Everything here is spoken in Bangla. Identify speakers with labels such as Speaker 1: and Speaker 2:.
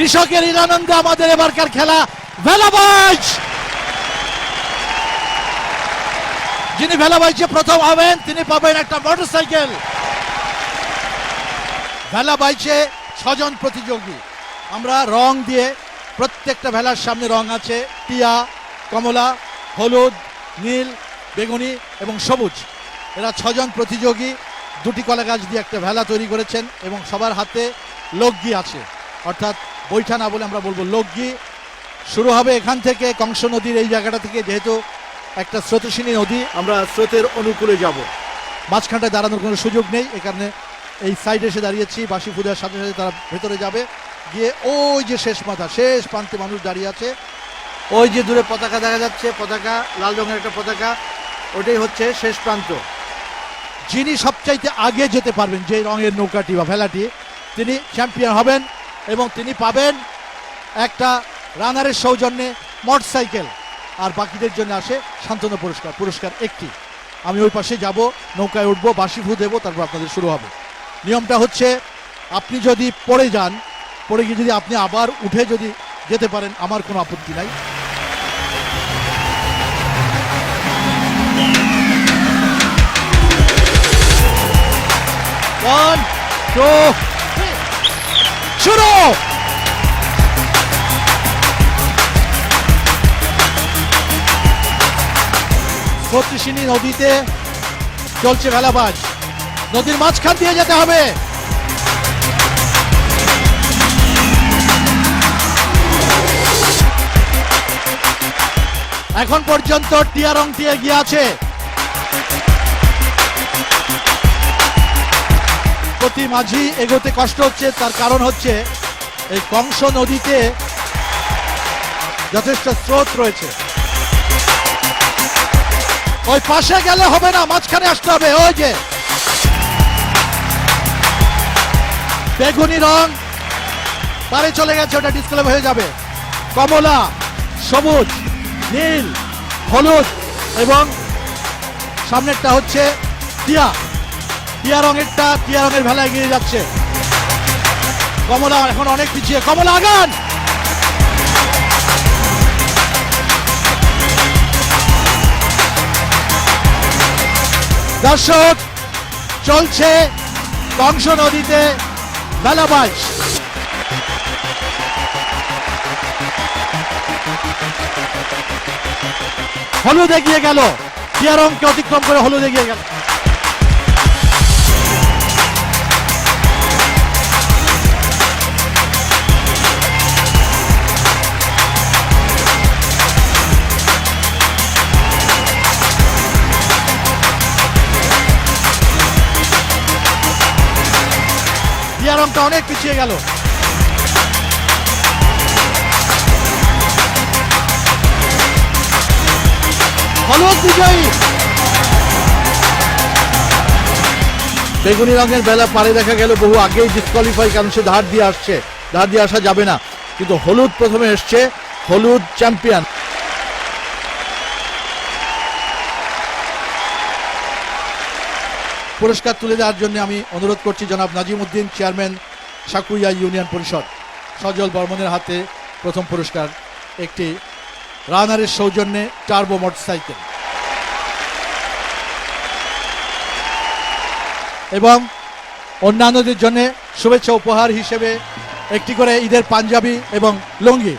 Speaker 1: কৃষকের এই আনন্দে আমাদের এবারকার খেলা। ভেলাবাজ যিনি ভেলাবাইজে প্রথম হবেন, তিনি পাবেন একটা মোটরসাইকেল। ভেলা বাইচে ছজন প্রতিযোগী। আমরা রং দিয়ে প্রত্যেকটা ভেলার সামনে রং আছে। টিয়া, কমলা, হলুদ, নীল, বেগুনি এবং সবুজ। এরা ছজন প্রতিযোগী। দুটি কলা গাছ দিয়ে একটা ভেলা তৈরি করেছেন এবং সবার হাতে লোকগি আছে। অর্থাৎ বৈঠা না বলে আমরা বলব লোকগি শুরু হবে এখান থেকে কংস নদীর এই জায়গাটা থেকে, যেহেতু একটা স্রোতস্বিনী নদী, আমরা স্রোতের অনুকূলে যাব। মাঝখানটায় দাঁড়ানোর কোনো সুযোগ নেই, এ কারণে এই সাইডে এসে দাঁড়িয়েছি বাসি ফুদার সাথে সাথে তারা ভেতরে যাবে। গিয়ে ওই যে শেষ মাথা, শেষ প্রান্তে মানুষ দাঁড়িয়ে আছে। ওই যে দূরে পতাকা দেখা যাচ্ছে, পতাকা, লাল রঙের একটা পতাকা, ওটাই হচ্ছে শেষ প্রান্ত। যিনি সবচাইতে আগে যেতে পারবেন, যে রঙের নৌকাটি বা ভেলাটি, তিনি চ্যাম্পিয়ন হবেন। এবং তিনি পাবেন একটা রানারের সৌজন্যে মোটরসাইকেল। আর বাকিদের জন্য আসে শান্তনু পুরস্কার। পুরস্কার একটি। আমি ওই পাশে যাব, নৌকায় উঠবো বাসি ফু দেবো, তারপর আপনাদের শুরু হবে। নিয়মটা হচ্ছে, আপনি যদি পড়ে যান, পড়ে গিয়ে যদি আপনি আবার উঠে যদি যেতে পারেন, আমার কোনো আপত্তি নাই। ওয়ান টু শুরু। স্রোতৃষিনী নদীতে চলছে ভেলাবাজ নদীর মাঝখান দিয়ে যেতে হবে। এখন পর্যন্ত টিয়া রংটি এগিয়ে আছে। প্রতি মাঝি এগোতে কষ্ট হচ্ছে, তার কারণ হচ্ছে এই কংস নদীতে যথেষ্ট স্রোত রয়েছে। ওই পাশে গেলে হবে না, মাঝখানে আসতে হবে, ওই যে। বেগুনি রং পারে চলে গেছে, ওটা ডিসপ্লে হয়ে যাবে। কমলা, সবুজ, নীল, হলুদ এবং সামনেরটা হচ্ছে টিয়া। টিয়া রঙেরটা টিয়া রঙের ভেলা এগিয়ে যাচ্ছে। কমলা, এখন অনেক পিছিয়ে। কমলা আগান! দর্শক, চলছে কংস নদীতে বেলাবাজ হলুদ এগিয়ে গেল। টিয়া রংকে অতিক্রম করে হলুদ এগিয়ে গেল। টিয়া অনেক পিছিয়ে গেল। হলুদ বিজয়ী। বেগুনি রঙের বেলা পারে দেখা গেল, বহু আগেই ডিসকোয়ালিফাই কারণ সে ধার দিয়ে আসছে। ধার দিয়ে আসা যাবে না। কিন্তু হলুদ প্রথমে এসছে, হলুদ চ্যাম্পিয়ন পুরস্কার তুলে দেওয়ার জন্য আমি অনুরোধ করছি জনাব নাজিমুদ্দিন, চেয়ারম্যান সাকুইয়া ইউনিয়ন পরিষদ। সজল বর্মনের হাতে প্রথম পুরস্কার, একটি রানারের সৌজন্যে টার্বো মোটরসাইকেল। এবং অন্যান্যদের জন্য শুভেচ্ছা উপহার হিসেবে একটি করে ঈদের পাঞ্জাবি এবং লুঙ্গি।